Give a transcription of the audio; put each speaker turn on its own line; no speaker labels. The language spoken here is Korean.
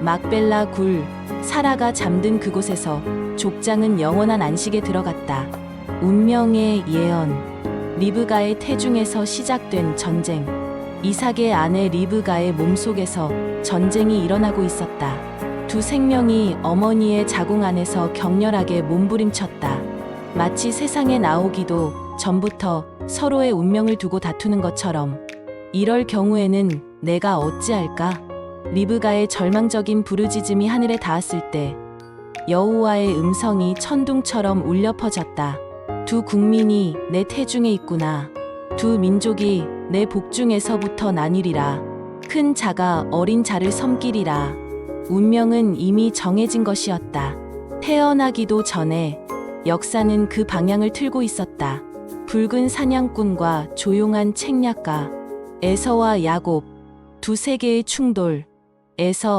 막벨라 굴, 사라가 잠든 그곳에서 족장은 영원한 안식에 들어갔다. 운명의 예언. 리브가의 태중에서 시작된 전쟁. 이삭의 아내 리브가의 몸속에서 전쟁이 일어나고 있었다. 두 생명이 어머니의 자궁 안에서 격렬하게 몸부림쳤다. 마치 세상에 나오기도 전부터 서로의 운명을 두고 다투는 것처럼. 이럴 경우에는 내가 어찌할까? 리브가의 절망적인 부르짖음이 하늘에 닿았을 때 여호와의 음성이 천둥처럼 울려 퍼졌다. 두 국민이 내 태중에 있구나. 두 민족이 내 복중에서부터 나뉘리라. 큰 자가 어린 자를 섬기리라. 운명은 이미 정해진 것이었다. 태어나기도 전에 역사는 그 방향을 틀고 있었다. 붉은 사냥꾼과 조용한 책략가, 에서와 야곱, 두 세계의 충돌, 에서